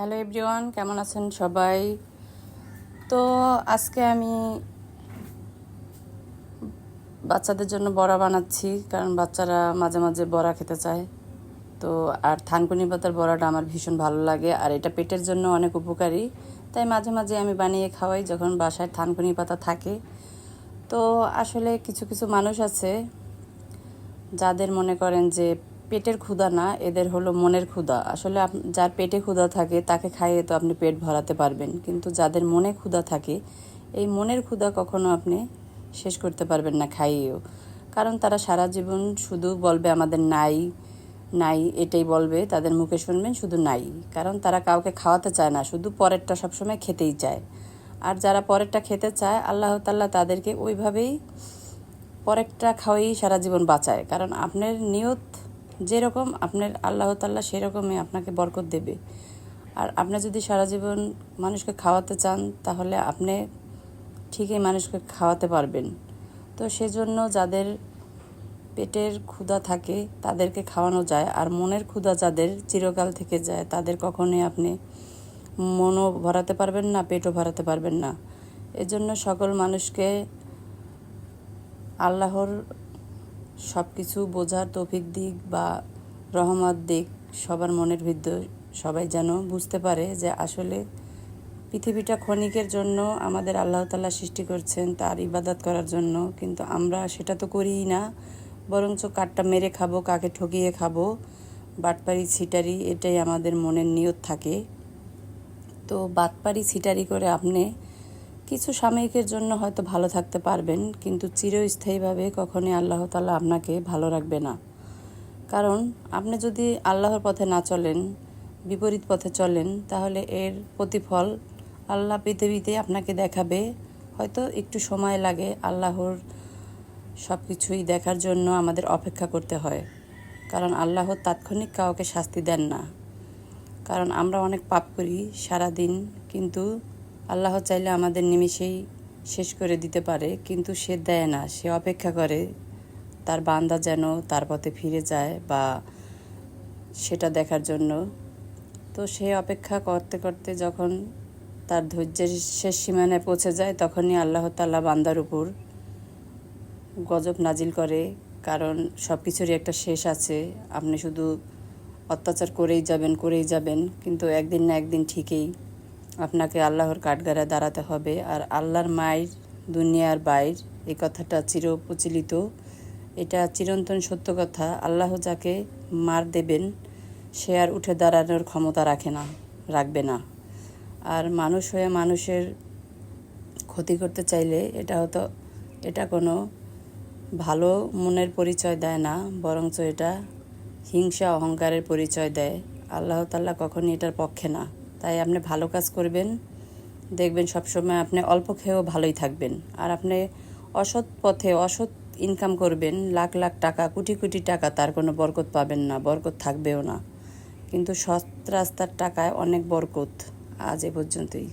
Hello everyone, কেমন আছেন সবাই? তো আজকে আমি বাচ্চাদের জন্য বড়া বানাচ্ছি, কারণ বাচ্চারা মাঝে মাঝে বড়া খেতে চায়। তো আর থানকুনি পাতার বড়াটা আমার ভীষণ ভালো লাগে, আর এটা পেটের জন্য অনেক উপকারী। তাই মাঝে মাঝে আমি বানিয়ে খাওয়াই যখন বাসায় থানকুনি পাতা থাকে। তো আসলে কিছু কিছু মানুষ আছে যাদের মনে করেন যে পেটের ক্ষুধা না, এদের হলো মনের ক্ষুধা। আসলে যার পেটে ক্ষুধা থাকে, তাকে খাইয়ে তো আপনি পেট ভরাতে পারবেন। কিন্তু যাদের মনে ক্ষুধা থাকে, এই মনের ক্ষুধা কখনো আপনি শেষ করতে পারবেন না খাইয়েও। কারণ তারা সারা জীবন শুধু বলবে, আমাদের নাই নাই, এটাই বলবে। তাদের মুখে শুনবেন, শুধু নাই। কারণ তারা কাউকে খাওয়াতে চায় না, শুধু পরেরটা সবসময় খেতেই চায়। আর যারা পরেরটা খেতে চায়, আল্লাহ তাল্লাহ তাদেরকে ওইভাবেই পরেরটা খাওয়াই সারা জীবন বাঁচায়। কারণ আপনার নিয়ত যেরকম আপনার আল্লাহ তাল্লাহ সেরকমই আপনাকে বরকত দেবে। আর আপনি যদি সারা জীবন মানুষকে খাওয়াতে চান, তাহলে আপনি ঠিকই মানুষকে খাওয়াতে পারবেন। তো সেজন্য যাদের পেটের ক্ষুধা থাকে, তাদেরকে খাওয়ানো যায়। আর মনের ক্ষুধা যাদের চিরকাল থেকে যায়, তাদের কখনোই আপনি মনও ভরাতে পারবেন না, পেটও ভরাতে পারবেন না। এজন্য সকল মানুষকে আল্লাহর সব কিছু বোঝার তৌফিক দিক বা রহমত দিক সবার মনের ভিতর সবাই যেন বুঝতে পারে যে আসলে পৃথিবীটা ক্ষণিকের জন্য আমাদের আল্লাহ তাল্লাহ সৃষ্টি করছেন, তার ইবাদত করার জন্য। কিন্তু আমরা সেটা তো করিই না, বরঞ্চ কাঠটা মেরে খাব, কাকে ঠকিয়ে খাব বাটপারি ছিটারি, এটাই আমাদের মনের নিয়ত থাকে। তো বাটপারি ছিটারি করে আপনি কিছু সাময়িকের জন্য হয়তো ভালো থাকতে পারবেন, কিন্তু চিরস্থায়ীভাবে কখনোই আল্লাহ তাআলা আপনাকে ভালো রাখবে না। কারণ আপনি যদি আল্লাহর পথে না চলেন, বিপরীত পথে চলেন, তাহলে এর প্রতিফল আল্লাহ পৃথিবীতে আপনাকে দেখাবে। হয়তো একটু সময় লাগে আল্লাহর সব কিছুই দেখার জন্য আমাদের অপেক্ষা করতে হয়। কারণ আল্লাহ তাৎক্ষণিক কাউকে শাস্তি দেন না। কারণ আমরা অনেক পাপ করি সারা দিন কিন্তু আল্লাহ চাইলে আমাদের নিমিষেই শেষ করে দিতে পারে, কিন্তু সে দেয় না। সে অপেক্ষা করে তার বান্দা যেন তার পথে ফিরে যায় বা সেটা দেখার জন্য। তো সে অপেক্ষা করতে করতে যখন তার ধৈর্যের শেষ সীমানায় পৌঁছে যায়, তখনই আল্লাহ তাল্লাহ বান্দার উপর গজব নাজিল করে, কারণ সব কিছুরই একটা শেষ আছে। আপনি শুধু অত্যাচার করেই যাবেন করেই যাবেন, কিন্তু একদিন না একদিন ঠিকই আপনাকে আল্লাহর কাঠগাড়ায় দাঁড়াতে হবে। আর আল্লাহর মায়ের দুনিয়ার বাইর, এই কথাটা চির প্রচলিত এটা চিরন্তন সত্য কথা। আল্লাহ যাকে মার দেবেন, সে আর উঠে দাঁড়ানোর ক্ষমতা রাখে না, রাখবে না। আর মানুষ হয়ে মানুষের ক্ষতি করতে চাইলে এটা হয়তো, এটা কোনো ভালো মনের পরিচয় দেয় না, বরঞ্চ এটা হিংসা, অহংকারের পরিচয় দেয়। আল্লাহ তাল্লাহ কখনই এটার পক্ষে না। তাই আপনি ভালো কাজ করবেন। দেখবেন সবসময় আপনি অল্প খেয়েও ভালোই থাকবেন। আর আপনি অসৎ পথে অসৎ ইনকাম করবেন, লাখ লাখ টাকা, কোটি কোটি টাকা, তার কোনো বরকত পাবেন না, বরকত থাকবেও না। কিন্তু সৎ রাস্তার টাকায় অনেক বরকত আজ এ পর্যন্তই।